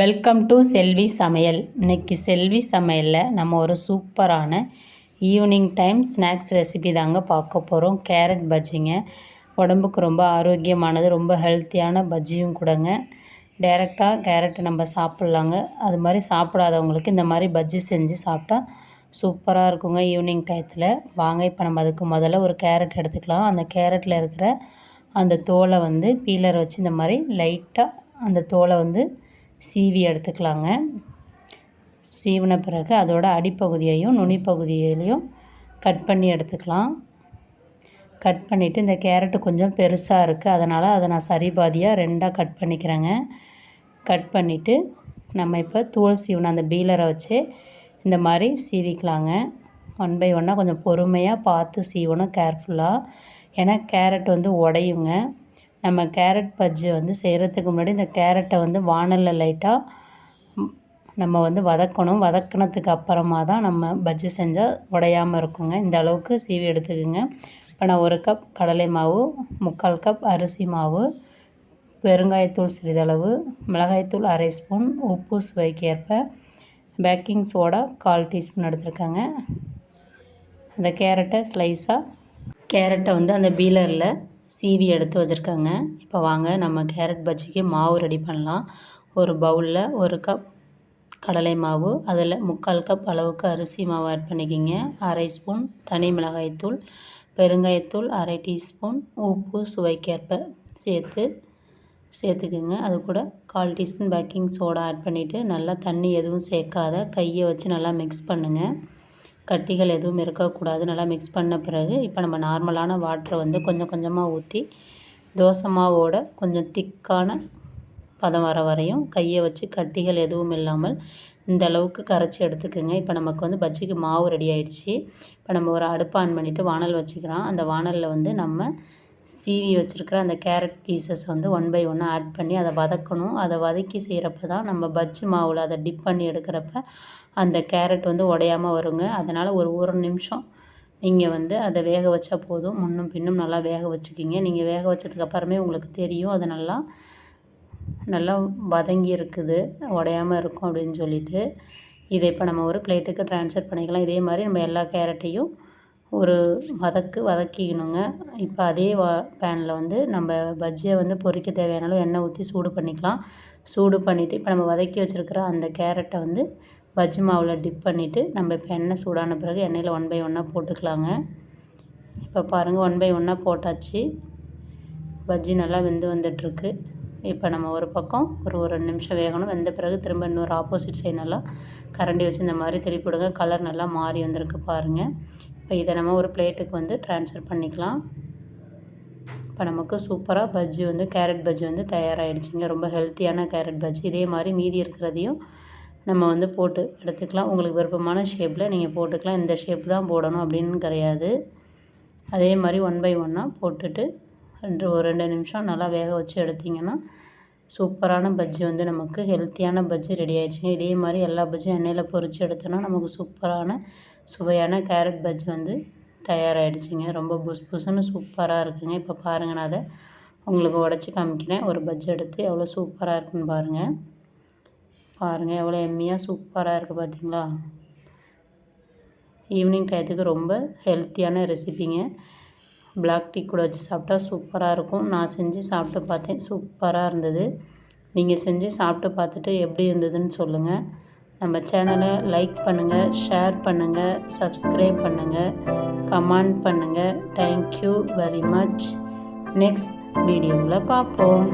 Welcome to செல்வி சமையல் இன்னைக்கு செல்வி சமையலில் நம்ம ஒரு சூப்பரான ஈவினிங் டைம் ஸ்நாக்ஸ் ரெசிபி தாங்க பார்க்க போகிறோம் கேரட் பஜ்ஜிங்க உடம்புக்கு ரொம்ப ஆரோக்கியமானது ரொம்ப ஹெல்த்தியான பஜ்ஜியும் கூடங்க. டைரெக்டாக கேரட்டை நம்ம சாப்பிட்லாங்க. அது மாதிரி சாப்பிடாதவங்களுக்கு இந்த மாதிரி பஜ்ஜி செஞ்சு சாப்பிட்டா சூப்பராக இருக்குங்க ஈவினிங் டயத்தில் வாங்க இப்போ நம்ம அதுக்கு முதல்ல ஒரு கேரட் எடுத்துக்கலாம். அந்த கேரட்டில் இருக்கிற அந்த தோலை வந்து பீலர் வச்சு இந்த மாதிரி லைட்டாக அந்த தோலை வந்து சீவி எடுத்துக்கலாங்க. சீவின பிறகு அதோட அடிப்பகுதியையும் நுனிப்பகுதியிலையும் கட் பண்ணி எடுத்துக்கலாம். கட் பண்ணிவிட்டு இந்த கேரட்டு கொஞ்சம் பெருசாக இருக்குது அதனால் அதை நான் சரி பாதியாக ரெண்டாக கட் பண்ணிக்கிறேங்க. கட் பண்ணிவிட்டு நம்ம இப்போ தூள் சீவின அந்த பீலரை வச்சு இந்த மாதிரி சீவிக்கலாங்க. ஒன் பை ஒன்னாக கொஞ்சம் பொறுமையாக பார்த்து சீவணும் கேர்ஃபுல்லாக ஏன்னா கேரட் வந்து உடையுங்க. நம்ம கேரட் பஜ்ஜி வந்து செய்கிறதுக்கு முன்னாடி இந்த கேரட்டை வந்து வானலில் லைட்டாக நம்ம வந்து வதக்கணும். வதக்கினதுக்கு அப்புறமா தான் நம்ம பஜ்ஜி செஞ்சால் உடையாமல் இருக்குங்க. இந்த அளவுக்கு சீவி எடுத்துக்கோங்க. இப்போ நான் ஒரு கப் கடலை மாவு முக்கால் கப் அரிசி மாவு பெருங்காயத்தூள் சிறிதளவு மிளகாய்த்தூள் அரை ஸ்பூன் உப்பு சுவைக்கேற்ப பேக்கிங் சோடா கால் டீஸ்பூன் எடுத்துருக்கேங்க. அந்த கேரட்டை ஸ்லைஸாக கேரட்டை வந்து அந்த பீலரில் சீவி எடுத்து வச்சுருக்கேங்க. இப்போ வாங்க நம்ம கேரட் பஜ்ஜிக்கு மாவு ரெடி பண்ணலாம். ஒரு பவுலில் ஒரு கப் கடலை மாவு அதில் முக்கால் கப் அளவுக்கு அரிசி மாவு ஆட் பண்ணிக்கிங்க. அரை ஸ்பூன் தனி மிளகாய்த்தூள் பெருங்காயத்தூள் அரை டீஸ்பூன் உப்பு சுவைக்கேற்ப சேர்த்து சேர்த்துக்குங்க. அது கூட கால் டீஸ்பூன் பேக்கிங் சோடா ஆட் பண்ணிவிட்டு நல்லா தண்ணி எதுவும் சேர்க்காத கையை வச்சு நல்லா மிக்ஸ் பண்ணுங்கள் கட்டிகள் எதுவும் இருக்கக்கூடாது நல்லா மிக்ஸ் பண்ண பிறகு இப்போ நம்ம நார்மலான வாட்டரை வந்து கொஞ்சம் கொஞ்சமாக ஊற்றி தோசை மாவோட கொஞ்சம் திக்கான பதம் வர வரையும் கையை வச்சு கட்டிகள் எதுவும் இல்லாமல் இந்த அளவுக்கு கரைச்சி எடுத்துக்கோங்க. இப்போ நமக்கு வந்து பஜ்ஜிக்கு மாவு ரெடி ஆயிடுச்சு. இப்போ நம்ம ஒரு அடுப்பு ஆன் பண்ணிவிட்டு வானல் வச்சுக்கிறோம். அந்த வானலில் வந்து நம்ம சீவி வச்சுருக்கிற அந்த கேரட் பீசஸ் வந்து ஒன் பை ஒன்னாக ஆட் பண்ணி அதை வதக்கணும். அதை வதக்கி செய்கிறப்ப தான் நம்ம பஜ்ஜி மாவில் அதை டிப் பண்ணி எடுக்கிறப்ப அந்த கேரட் வந்து உடையாமல் வருங்க. அதனால் ஒரு ஒரு நிமிஷம் நீங்கள் வந்து அதை வேக வச்சா போதும். முன்னும் பின்னும் நல்லா வேக வச்சுக்கிங்க. நீங்கள் வேக வச்சதுக்கப்புறமே உங்களுக்கு தெரியும். அது நல்லா நல்லா வதங்கி இருக்குது. உடையாமல் இருக்கும் அப்படின்னு சொல்லிட்டு இதை இப்போ நம்ம ஒரு பிளேட்டுக்கு ட்ரான்ஸ்ஃபர் பண்ணிக்கலாம். இதே மாதிரி நம்ம எல்லா கேரட்டையும் ஒரு வதக்கு வதக்கிக்கணுங்க. இப்போ அதே வ பேனில் வந்து நம்ம பஜ்ஜியை வந்து பொரிக்க தேவையான அளவு எண்ணெய் ஊற்றி சூடு பண்ணிக்கலாம். சூடு பண்ணிவிட்டு இப்போ நம்ம வதக்கி வச்சுருக்கிற அந்த கேரட்டை வந்து பஜ்ஜி மாவில் டிப் பண்ணிவிட்டு நம்ம இப்போ எண்ணெய் சூடான பிறகு எண்ணெயில் ஒன் பை ஒன்னாக போட்டுக்கலாங்க. இப்போ பாருங்கள் ஒன் பை ஒன்னாக போட்டாச்சு. பஜ்ஜி நல்லா வெந்து வந்துட்டுருக்கு. இப்போ நம்ம ஒரு பக்கம் ஒரு ஒரு ரெண்டு நிமிஷம் வேகணும். வெந்த பிறகு திரும்ப இன்னொரு ஆப்போசிட் சைடு நல்லா கரண்டி வச்சு இந்த மாதிரி திருப்பி விடுங்க. கலர் நல்லா மாறி வந்திருக்கு பாருங்கள் இப்போ இதை நம்ம ஒரு பிளேட்டுக்கு வந்து ட்ரான்ஸ்ஃபர் பண்ணிக்கலாம். இப்போ நமக்கு சூப்பராக பஜ்ஜி வந்து கேரட் பஜ்ஜி வந்து தயாராகிடுச்சிங்க ரொம்ப ஹெல்த்தியான கேரட் பஜ்ஜி. இதே மாதிரி மீதி இருக்கிறதையும் நம்ம வந்து போட்டு எடுத்துக்கலாம். உங்களுக்கு விருப்பமான ஷேப்பில் நீங்கள் போட்டுக்கலாம். இந்த ஷேப் தான் போடணும் அப்படின்னு கிடையாது. அதே மாதிரி ஒன் பை ஒன்னாக போட்டுட்டு ரெண்டு ஒரு ரெண்டு நிமிஷம் நல்லா வேக வச்சு எடுத்திங்கன்னா சூப்பரான பஜ்ஜி வந்து நமக்கு ஹெல்த்தியான பஜ்ஜி ரெடி ஆகிடுச்சிங்க இதே மாதிரி எல்லா பஜ்ஜியும் எண்ணெயில் பொரித்து எடுத்தோன்னா நமக்கு சூப்பரான சுவையான கேரட் பஜ்ஜி வந்து தயாராகிடுச்சிங்க ரொம்ப புஸ் புஸ்ன்னு சூப்பராக இருக்குங்க. இப்போ பாருங்கள் நான் அதை உங்களுக்கு உடச்சி காமிக்கிறேன். ஒரு பஜ்ஜி எடுத்து எவ்வளோ சூப்பராக இருக்குன்னு பாருங்கள் பாருங்கள் எவ்வளோ எம்மியாக சூப்பராக இருக்குது பார்த்தீங்களா ஈவினிங் டயத்துக்கு ரொம்ப ஹெல்த்தியான ரெசிபிங்க. பிளாக் டீ கூட வச்சு சாப்பிட்டா சூப்பராக இருக்கும். நான் செஞ்சு சாப்பிட்டு பார்த்தேன். சூப்பராக இருந்தது. நீங்கள் செஞ்சு சாப்பிட்டு பார்த்துட்டு எப்படி இருந்ததுன்னு சொல்லுங்கள் நம்ம சேனலை லைக் பண்ணுங்கள் ஷேர் பண்ணுங்கள் சப்ஸ்கிரைப் பண்ணுங்கள் கமெண்ட் பண்ணுங்கள் தேங்க்யூ வெரி மச் நெக்ஸ்ட் வீடியோவில் பார்ப்போம்.